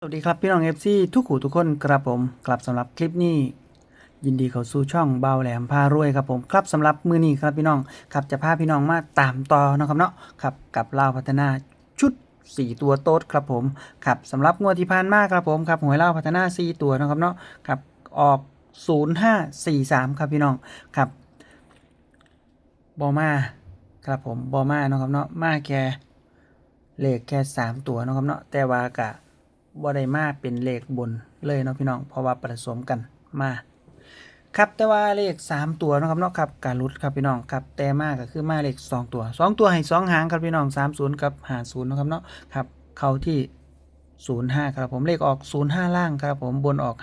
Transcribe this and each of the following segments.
สวัสดีครับพี่น้องเอฟซีทุกหูทุกคนครับผมกลับสำหรับคลิปนี้ ยินดีเข้าสู่ช่องเบาแหลมพารวยครับผมครับสำหรับมือนี้ครับพี่น้องครับจะพาพี่น้องมาตามต่อนะครับเนาะครับกับลาวพัฒนาชุด 4 ตัวโต๊ดครับผมครับสำหรับงวดที่ผ่านมาครับผมครับหวยลาวพัฒนา 4 ตัวนะครับเนาะครับออก 0543 ครับพี่น้องครับบอมาครับผมบอมานะครับเนาะมาแค่เลขแค่ 3 ตัวนะครับเนาะแต่ว่ากะ บ่ได้มาเป็นเลขบนเลยเนาะพี่น้อง เพราะว่าผสมกันมาครับแต่ว่าเลข 3 ตัวนะครับเนาะครับการลุดครับพี่น้องครับแต่มาก็คือมาเลข 2 ตัว 2 ตัวให้ 2 หางครับพี่น้อง30 กับ50นะครับเนาะครับเข้าที่ 05 ครับผมเลขออก 05 ล่างครับผมบนออก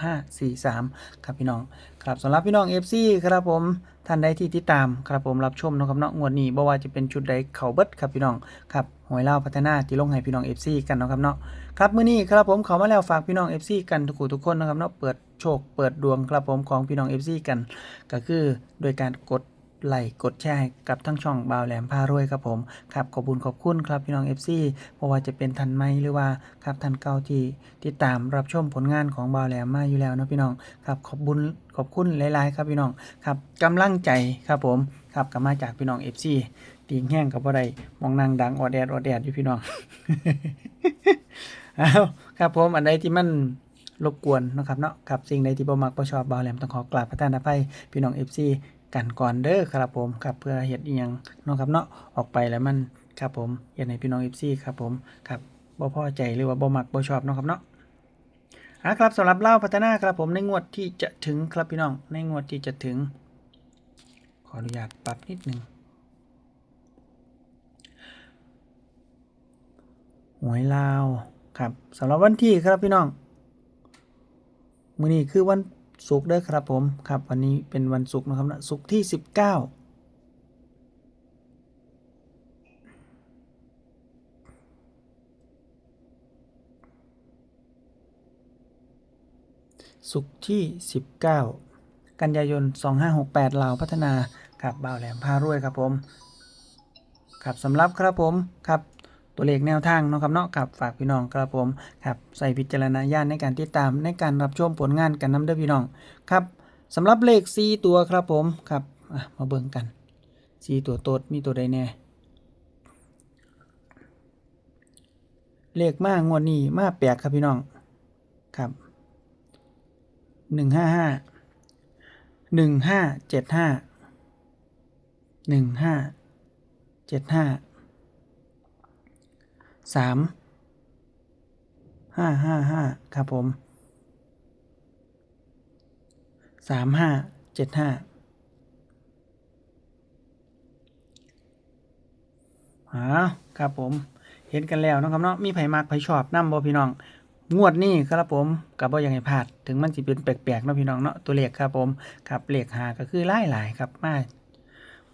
543 ครับพี่น้องครับสำหรับพี่น้อง FC ครับผมท่านใดที่ติดตามครับผมรับชมนะครับเนาะงวดนี้บ่ว่าจะเป็นชุดใดเข่าเบิดครับพี่น้องครับหวยเล่าพัฒนาที่ลงให้พี่น้อง FC กันนะครับเนาะครับมื้อนี้ครับผมเขามาแล้วฝากพี่น้อง FC กันทุกคู่ทุกคนนะครับเนาะเปิดโชคเปิดดวงครับผมของพี่น้อง FC กัน ก็คือโดยการกด ไลค์กดแชร์กับทั้งช่องบาวแหลมพารวยครับผมครับขอบคุณขอบคุณครับพี่น้อง FC เพราะว่าจะเป็นทันไหมหรือว่าครับทันเก่าที่ติดตามรับชมผลงานของบาวแหลมมาอยู่แล้วนะพี่น้องครับขอบคุญขอบคุณหลายๆ ครับพี่น้องครับกำลังใจครับผมครับก็มาจากพี่น้อง FC ตีงแห้งกับบ่ได้มองนางดังออดแอดออดแอดอยู่พี่น้องเอาครับผมอันใดที่มันรบกวนนะครับเนาะครับสิ่งใดที่บ่มักบ่ชอบบาวแหลมต้องขอกราบพระทานอภัยพี่น้อง FC กันก่อนเด้อครับผมครับเพื่อเฮ็ดอีหยังเนาะครับเนาะออกไปแล้วมันครับผมเฮ็ดให้พี่น้อง FC ครับผมครับบ่พอใจหรือว่าบ่มักบ่ชอบเนาะครับเนาะอะครับสำหรับเล่าพัฒนาครับผมในงวดที่จะถึงครับพี่น้อง ในงวดที่จะถึง ขออนุญาตปรับนิดนึงหวยลาวครับสำหรับวันที่ครับพี่น้อง มื้อนี้คือวัน ศุกร์เด้อครับผมครับ วันนี้เป็นวันศุกร์นะครับนะศุกร์ที่ 19ศุกที่ 19 กันยายน 2568ลาวพัฒนาครับบ่าวแหลมพารวยครับผมครับสำหรับครับผมครับ ตัวเลขแนวทางเนาะครับเนาะครับฝากพี่น้องครับผมครับใส่พิจารณาญาณในการติดตามในการรับชมผลงานกันน้ำเด้อพี่น้องครับสำหรับเลข 4 ตัวครับผมครับมาเบิ่งกัน 4 ตัวโตดมีตัวใดแน่เลขมากงวดนี้มากแปลกครับพี่น้องครับหนึ่งห้าห้าหนึ่งห้าเจ็ดห้าหนึ่งห้าเจ็ดห้า สามห้าห้าห้าครับผมสามห้าเจ็ดห้าอ๋อครับผมเห็นกันแล้วนะครับเนาะมีไผมักไผชอบน้ำบ่พี่น้อง งวดนี้ครับผมกับบ่อยังให้พลาดถึงมันสิเป็นแปลกๆเนาะพี่น้องเนาะตัวเลขครับผมครับเลขหาก็คือหลายหลายครับมา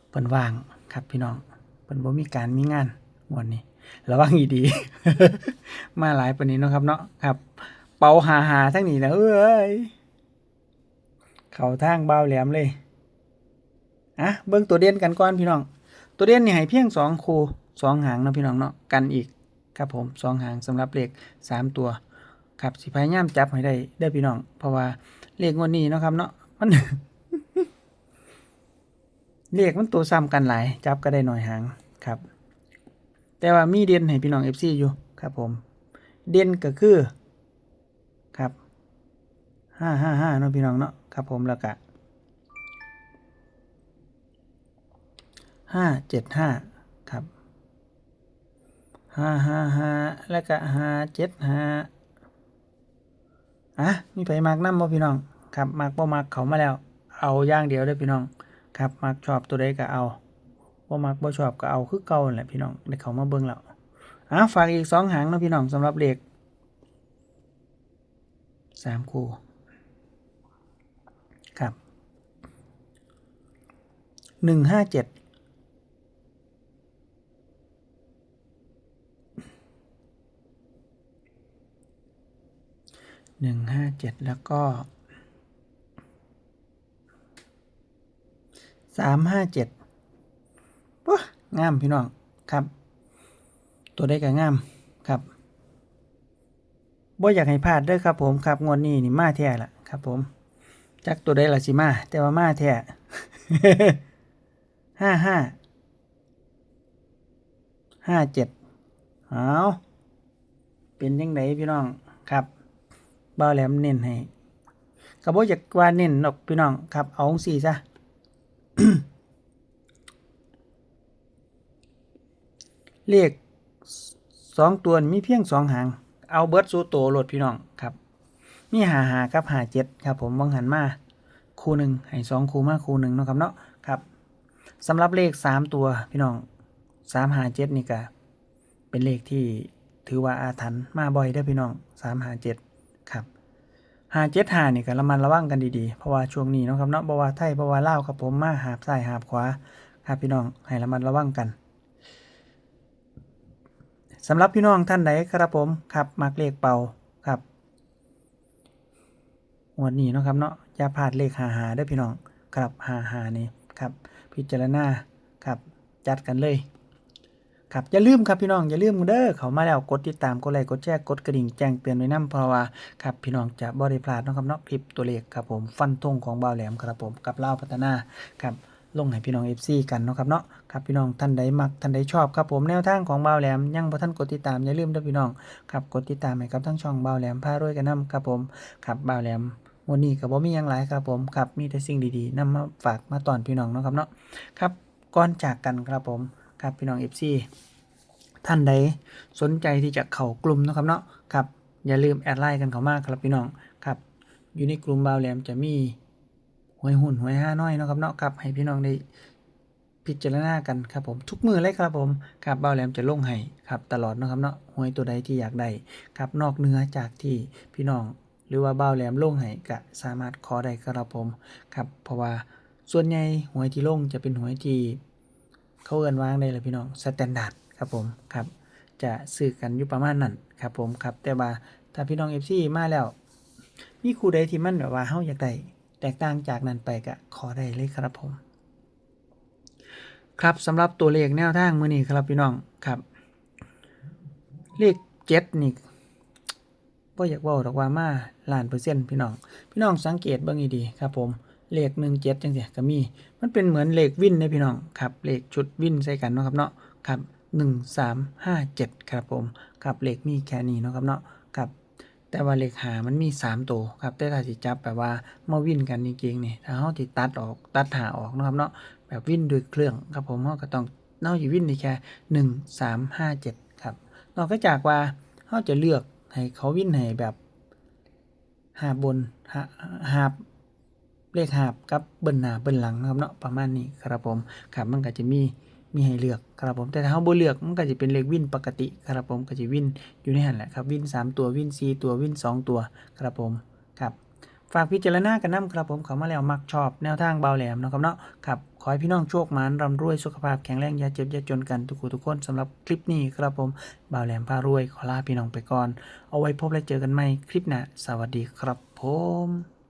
เพิ่นว่างครับพี่น้องเพิ่นบ่มีการมีงานงวดนี้ ระวังอีดี มาหลายปานนี้เนาะครับเนาะครับ เป่าหาหาทั้งนี้นะเอ้ยเขาทางเบาแหลมเลยอะเบิ่งตัวเด่นกันก่อนพี่น้อง ตัวเด่นนี่ให้เพียงสองคู่สองหางนะพี่น้องเนาะกันอีกครับผมสองหางสำหรับเลขสามตัวครับสิพยายามจับให้ได้ได้อพี่น้อง เพราะว่าเลขงวดนี้เนาะครับเนาะมันเลขมันตัวซ้ำกันหลาย จับก็ได้หน่อยหางครับ แต่ว่ามีเด่นให้พี่น้อง FC อยู่ครับผม เด่นก็คือครับห้าห้าห้าเนาะพี่น้องเนาะครับผมแล้วก็ห้าเจ็ดห้าครับห้าห้าห้าแล้วก็ห้าเจ็ดห้าอะมีไผมากน้ำบ่พี่น้องครับมากบ่มากเขามาแล้ว เอาอย่างเดียวเด้อพี่น้อง ครับมักชอบตัวใดก็เอา บ่มักบ่ชอบก็เอาคือเก่านั่นแหละพี่น้องได้เขามาเบิ่งแล้วอะฝากอีกสองหางนะพี่น้องสำหรับเลขสามคู่ครับหนึ่งห้าเจ็ดหนึ่งห้าเจ็ดแล้วก็สามห้าเจ็ด งามพี่น้องครับ ตัวได้ก็งามครับบ่อยากให้พลาดเด้อครับผมครับงวดนี้นี่มาแท้ละครับ ผม จักตัวใดล่ะสิมา แต่ว่ามาแท้ห้าห้าห้าเจ็ดเอาเป็นยังไงพี่น้องครับบ่าแหลมเน้นให้ก็บ่อยากว่าเน้นหรอกพี่น้องครับ เอาสี่ซะ เลขสองตัวมีเพียงสองหาง เอาเบิร์ดสูโตโหลดพี่น้องครับ มีหาหากับหาเจ็ดครับ ผมวังหันมาคู่หนึ่งให้สองคู่มาคู่หนึ่งเนาะครับเนาะครับสำหรับเลขสามตัวพี่น้องสามหาเจ็ดนี่ก็เป็นเลขที่ถือว่าอาถรรพ์มาบ่อยเด้อพี่น้องสามหาเจ็ดครับหาเจ็ดหานี่ก็ระมัดระวังกันดีๆ เพราะว่าช่วงนี้เนาะครับเนาะเพราว่าไทยเพราว่าเล่าวครับผมมาหาบซ้ายหาบขวาครับพี่น้องให้ระมัดระวังกัน สำหรับพี่น้องท่านใดครับผมครับมักเลขเป่าครับงวันนี้เนาะครับเนาะอย่าพลาดเลขหาหาได้อพี่น้องครับหาหานี่ครับ พิจารณาครับ จัดกันเลย ครับอย่าลืมครับพี่น้องอย่าลืมเด้อเขามาแล้วกดติดตามกดไลค์กดแชร์กดกระดิ่งแจ้งเตือนไว้นํเพราะว่าครับพี่น้องจะบ่ได้พลาดเนาะครับเนาะคลิปตัวเลขครับผมฟันธงของบ่าวแหลมครับผมกับเล่าพัฒนาครับ ลงให้พี่น้อง FC กันเนาะครับเนาะครับพี่น้องท่านใดมักท่านใดชอบครับผมแนวทางของเบาแหลมยังบ่ท่านกดติดตามอย่าลืมด้อพี่น้องครับกดติดตามให้กับทั้งช่องเบาแหลมพารวยกันนํครับผมครับเบาแหลมวันนี้ก็บ่มีหยังหลายครับผมครับมีแต่สิ่งดีๆนำมาฝากมาตอนพี่น้องเนาะครับเนาะครับก่อนจากกันครับผมครับพี่น้อง FC ท่านใดสนใจที่จะเข้ากลุ่มเนาะครับเนาะครับอย่าลืมแอดไลน์กันเข้ามาครับพี่น้องครับอยู่ในกลุ่มเบาแหลมจะมี หวยหุ่นหวยห้าน้อยเนาะครับเนาะครับให้พี่น้องได้พิจารณากันครับผมทุกมือเลยครับผมครับเบ่าแหลมจะลงให้ครับตลอดเนาะครับเนาะหวยตัวใดที่อยากได้ครับนอกเนื้อจากที่พี่น้องหรือว่าเบ่าแหลมลงให้ก็สามารถขอได้ครับผมครับเพราะว่าส่วนใหญ่หวยที่ลงจะเป็นหวยที่เขาเอินวางได้เลยพี่น้องสแตนดาร์ดครับผมครับจะซื้อกันอยู่ประมาณนั้นครับผมครับแต่ว่าถ้าพี่น้อง FC มาแล้วมีคู่ใดที่มันแบบว่าเฮาอยากได้ แตกต่างจากนั้นไปก็ขอได้เลยครับผม ครับสำหรับตัวเลขแนวทางมือนี้ครับพี่น้องครับ เลขเจ็ดนี่บ่อยากว้าดอกว่ามาล้านเปอร์เซ็นต์พี่น้อง พี่น้องสังเกตเบิ่งดีครับผมเลขหนึ่งเจ็ดจังซี่ก็มี มันเป็นเหมือนเลขวินนะพี่น้องครับเลขชุดวินใส่กันเนาะครับเนาะครับหนึ่งสามห้าเจ็ดครับผมครับเลขมีแค่นี้เนาะครับเนาะครับ แต่ว่าเลขหามันมีสามตัวครับแต่ถ้าสิจับแบบว่ามาวิ่นกันจริงๆนี่ถ้าเฮาสิตัดออกตัดหาออกนะครับเนาะแบบวิ่นด้วยเครื่องครับผมเฮาก็ต้องเฮาสิวินได้แค่หนึ่งสามห้าเจ็ดครับนอกจากว่าเฮาจะเลือกให้เขาวิ่นให้แบบหาบนหาหาบเลขหาบกับเบิ้ลหน้าเบิ้ลหลังนะครับเนาะประมาณนี้ครับผมครับมันก็จะมี มีให้เลือกครับผมแต่ถ้าเราบ่เลือกมันก็จะเป็นเลขวินปกติครับผมก็จะวินอยู่ในหันแหละครับวิน 3 ตัววิน 4 ตัววิน 2 ตัวครับผมครับฝากพิจารณากันนํครับผมเขามาแล้วมักชอบแนวทางเบาแหลมนะครับเนาะครับขอให้พี่น้องโชคมานร่ำรวยสุขภาพแข็งแรงอย่าเจ็บอย่าจนกันทุกคนทุกคนสำหรับคลิปนี้ครับผมเบาแหลมพารวย ขอลาพี่น้องไปก่อน เอาไว้พบและเจอกันใหม่คลิปหน้าสวัสดีครับผม